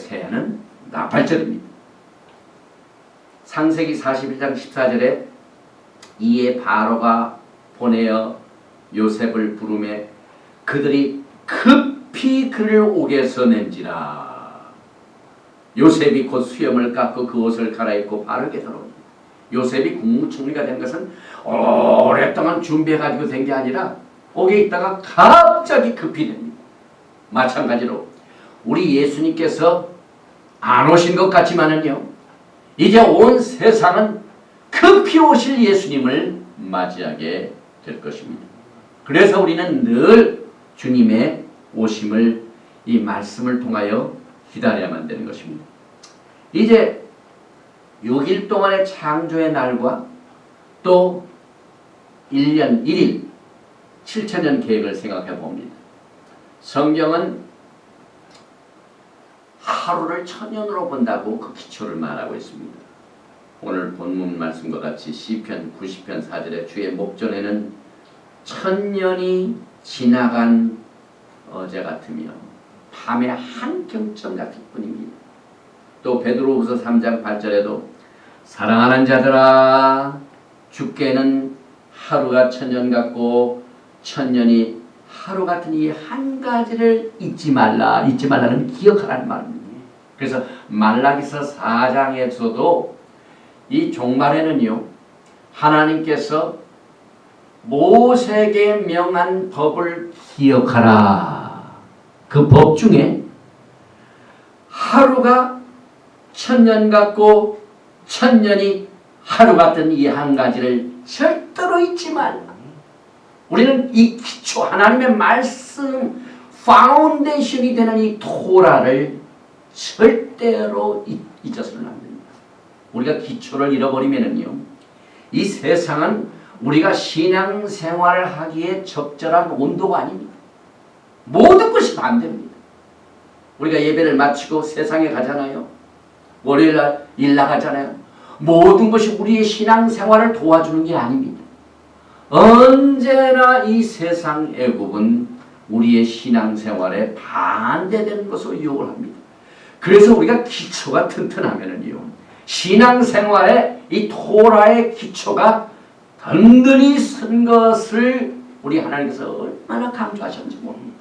새해는 나팔절입니다. 상세기 41장 14절에 이에 바로가 보내어 요셉을 부르매 그들이 급히 그를 옥에서 낸지라 요셉이 곧 수염을 깎고 그 옷을 갈아입고 바르게 들어옵니다. 요셉이 국무총리가 된 것은 오랫동안 준비해가지고 된 게 아니라 옥에 있다가 갑자기 급히 됩니다. 마찬가지로 우리 예수님께서 안 오신 것 같지만은요. 이제 온 세상은 급히 오실 예수님을 맞이하게 될 것입니다. 그래서 우리는 늘 주님의 오심을 이 말씀을 통하여 기다려야만 되는 것입니다. 이제 6일 동안의 창조의 날과 또 1년 1일 7천년 계획을 생각해 봅니다. 성경은 하루를 천년으로 본다고 그 기초를 말하고 있습니다. 오늘 본문 말씀과 같이 시편 90편 4절에 주의 목전에는 천년이 지나간 어제 같으며 밤의 한 경점 같을 뿐입니다. 또 베드로후서 3장 8절에도 사랑하는 자들아 주께는 하루가 천년 같고 천년이 하루 같은 이 한 가지를 잊지 말라 잊지 말라는 기억하라는 말입니다. 그래서 말라기서 4장에서도 이 종말에는요 하나님께서 모세에게 명한 법을 기억하라. 그 법 중에 하루가 천년 같고 천년이 하루 같은 이 한 가지를 절대로 잊지 말라. 우리는 이 기초 하나님의 말씀 파운데이션이 되는 이 토라를 절대로 잊- 잊어서는 안 됩니다. 우리가 기초를 잃어버리면은요, 이 세상은 우리가 신앙 생활을 하기에 적절한 온도가 아닙니다. 모든 것이 반대입니다. 우리가 예배를 마치고 세상에 가잖아요. 월요일 날 일 나가잖아요. 모든 것이 우리의 신앙 생활을 도와주는 게 아닙니다. 언제나 이 세상 애국은 우리의 신앙 생활에 반대되는 것으로 유혹을 합니다. 그래서 우리가 기초가 튼튼하면은요. 신앙 생활에 이 토라의 기초가 든든히 선 것을 우리 하나님께서 얼마나 강조하셨는지 모릅니다.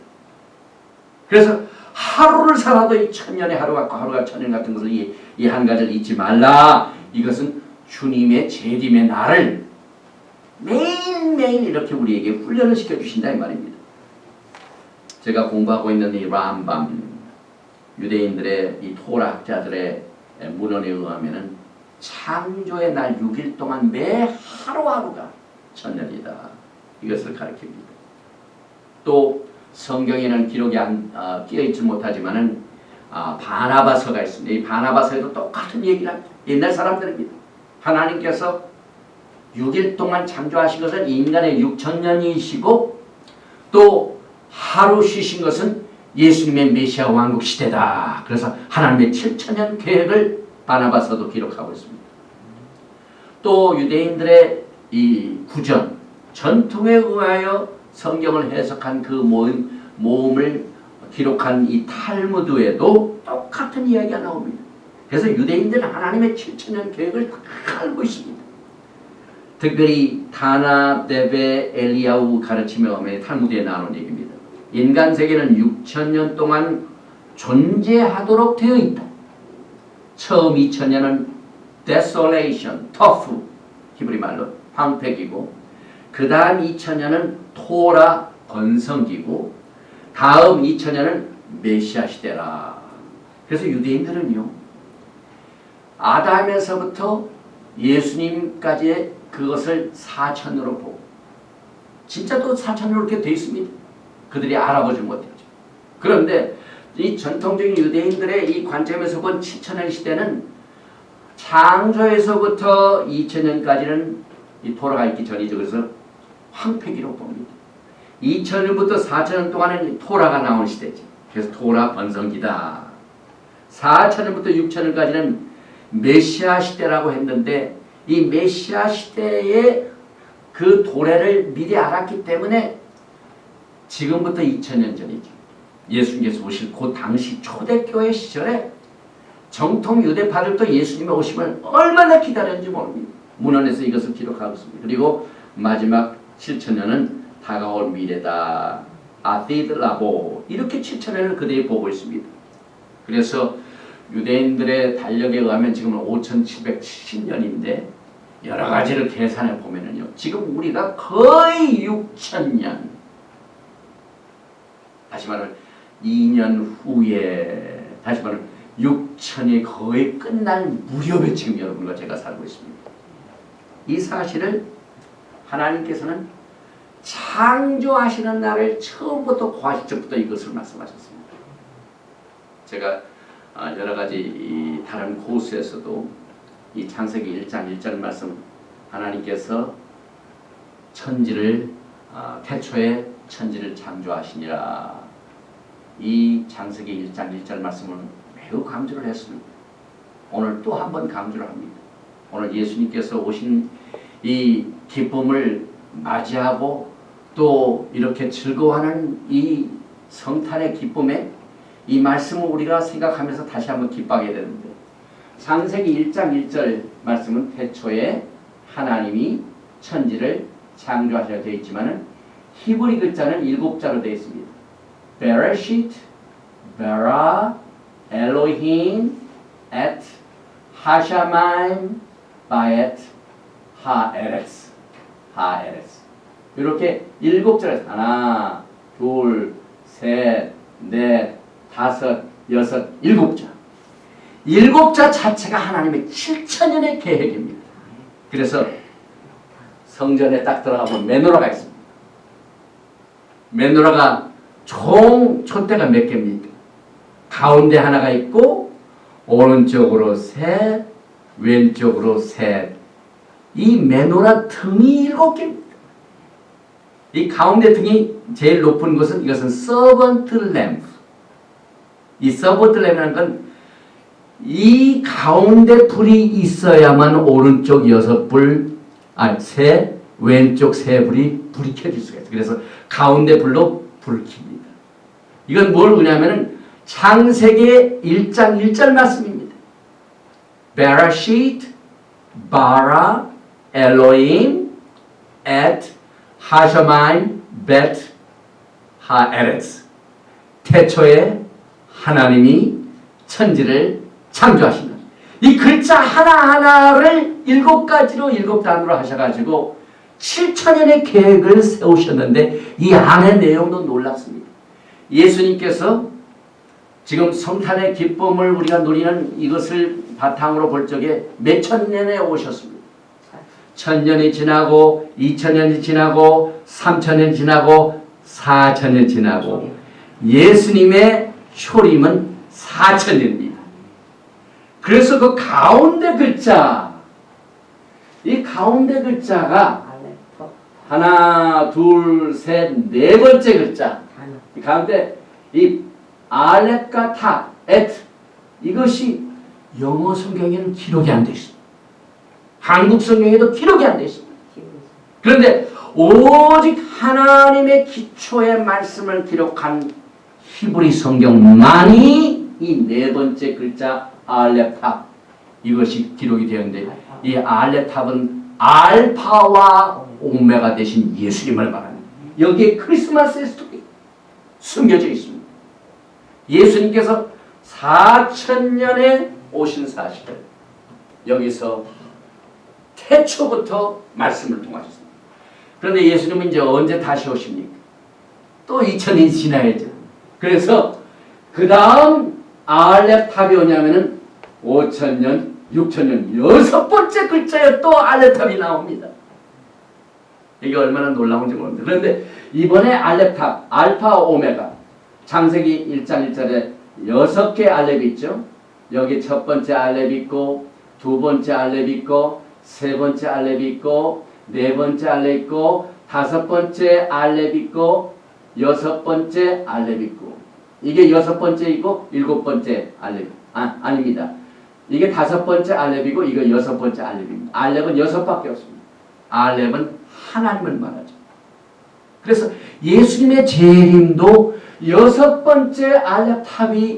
그래서 하루를 살아도 이 천년의 하루 같고 하루가 천년 같은 것을 이 한 가지를 잊지 말라. 이것은 주님의 재림의 날을 매일매일 이렇게 우리에게 훈련을 시켜주신다 이 말입니다. 제가 공부하고 있는 이 람밤 유대인들의 이 토라 학자들의 문헌에 의하면은 창조의 날 6일 동안 매 하루하루가 천년이다. 이것을 가리킵니다. 또 성경에는 기록이 안 어, 끼어 있지 못하지만은 아, 바나바서가 있습니다. 이 바나바서에도 똑같은 얘기를 합니다. 옛날 사람들입니다. 하나님께서 6일 동안 창조하신 것은 인간의 6천 년이시고 또 하루 쉬신 것은 예수님의 메시아 왕국 시대다. 그래서 하나님의 7천 년 계획을 바나바서도 기록하고 있습니다. 또 유대인들의 이 구전 전통에 의하여 성경을 해석한 그 모임, 모음을 기록한 이 탈무드에도 똑같은 이야기가 나옵니다. 그래서 유대인들은 하나님의 7천년 계획을 다 알고 있습니다. 특별히 타나, 데베, 엘리야우 가르침에 오면 탈무드에 나오는 얘기입니다. 인간 세계는 6천년 동안 존재하도록 되어 있다. 처음 2천년은 desolation, tough, 히브리 말로 황폐기고 그 다음 2천년은 토라 번성기고 다음 2천년은 메시아 시대라. 그래서 유대인들은요. 아담에서부터 예수님까지의 그것을 4천으로 보고 진짜 또 4천으로 이렇게 돼 있습니다. 그들이 알아보지 못했죠. 그런데 이 전통적인 유대인들의 이 관점에서 본 7천년 시대는 창조에서부터 2000년까지는 이 토라가 있기 전이죠. 그래서 황폐기로 봅니다. 2000년부터 4000년 동안은 토라가 나온 시대죠. 그래서 토라 번성기다. 4000년부터 6000년까지는 메시아 시대라고 했는데 이 메시아 시대의 그 도래를 미리 알았기 때문에 지금부터 2000년 전이죠. 예수님께서 오실 그 당시 초대교회 시절에 정통 유대파들 도 예수님의 오심을 얼마나 기다렸는지 모릅니다. 문헌에서 이것을 기록하고 있습니다. 그리고 마지막 7천년은 다가올 미래다. 아디드라보 이렇게 7천년을 그대에 보고 있습니다. 그래서 유대인들의 달력에 의하면 지금은 5770년인데 여러 가지를 계산해 보면은요. 지금 우리가 거의 6천년 다시 말하면 2년 후에 다시 말하면 6천이 거의 끝날 무렵에 지금 여러분과 제가 살고 있습니다. 이 사실을 하나님께서는 창조하시는 날을 처음부터 과시적부터 이것을 말씀하셨습니다. 제가 아, 여러 가지 이 다른 코스에서도 이 창세기 1장 1절 말씀 하나님께서 천지를 아, 태초에 천지를 창조하시니라 이 창세기 1장 1절 말씀을 매우 강조를 했습니다. 오늘 또 한 번 강조를 합니다. 오늘 예수님께서 오신 이 기쁨을 맞이하고 또 이렇게 즐거워하는 이 성탄의 기쁨에 이 말씀을 우리가 생각하면서 다시 한번 기뻐하게 되는데 창세기 1장 1절 말씀은 태초에 하나님이 천지를 창조하셔야 되어 있지만은 히브리 글자는 일곱 자로 되어 있습니다. 베레시트, 베라, 엘로힘, 엣, 하샤마임, 바엣, 하에레스, 하에레스. 이렇게 일곱 자를 하나, 둘, 셋, 넷, 다섯, 여섯, 일곱 자. 일곱 자 자체가 하나님의 7천년의 계획입니다. 그래서 성전에 딱 들어가면 메노라가 있습니다. 메노라가 총 촛대가 몇 개입니까? 가운데 하나가 있고 오른쪽으로 셋, 왼쪽으로 셋. 이 메노라 등이 일곱 개입니다. 이 가운데 등이 제일 높은 것은 이것은 서번트 램프. 이 서번트 램프라는 건 이 가운데 불이 있어야만 오른쪽 여섯 불, 아, 세, 왼쪽 세 불이 불이 켜질 수가 있어요. 그래서 가운데 불로 불을 킵니다. 이건 뭘 의미하면은 창세기 1장 1절 말씀입니다. 베라시트, 바라, 엘로임, 엣, 하셔마임, 벳, 하에레스. 태초에 하나님이 천지를 창조하신다. 이 글자 하나하나를 일곱 가지로 일곱 단으로 하셔가지고 7천년의 계획을 세우셨는데 이 안의 내용도 놀랍습니다. 예수님께서 지금 성탄의 기쁨을 우리가 누리는 이것을 바탕으로 볼 적에 몇 천 년에 오셨습니다. 천 년이 지나고 이천 년이 지나고 삼천년이 지나고 사천년이 지나고 예수님의 초림은 사천 년입니다. 그래서 그 가운데 글자 이 가운데 글자가 하나 둘 셋 네 번째 글자 이 가운데 이 알렙과 타, 엣 이것이 영어 성경에는 기록이 안 돼 있습니다. 한국 성경에도 기록이 안 돼 있습니다. 그런데 오직 하나님의 기초의 말씀을 기록한 히브리 성경만이 이 네 번째 글자 알렙탑 이것이 기록이 되었는데 이 알렙탑은 알파와 오메가 대신 예수님을 말합니다. 여기에 크리스마스의 스토리 숨겨져 있습니다. 예수님께서 4천년에 오신 사실을 여기서 태초부터 말씀을 통하셨습니다. 그런데 예수님은 이제 언제 다시 오십니까? 또 2000년이 지나야죠. 그래서 그 다음 알렙탑이 오냐면은 5000년, 6000년 여섯 번째 글자에 또 알렙탑이 나옵니다. 이게 얼마나 놀라운지 모릅니다. 그런데 이번에 알렙탑, 알파 오메가 창세기 1장 1절에 여섯 개 알렙이 있죠. 여기 첫 번째 알렙 있고 두 번째 알렙 있고 세 번째 알렙 있고 네 번째 알렙 있고 다섯 번째 알렙 있고 여섯 번째 알렙 있고 이게 여섯 번째 있고 일곱 번째 알렙 아 아닙니다. 이게 다섯 번째 알렙이고 이거 여섯 번째 알렙입니다. 알렙은 여섯 밖에 없습니다. 알렙은 하나님을 말하죠. 그래서 예수님의 재림도 여섯 번째 알렙 탑이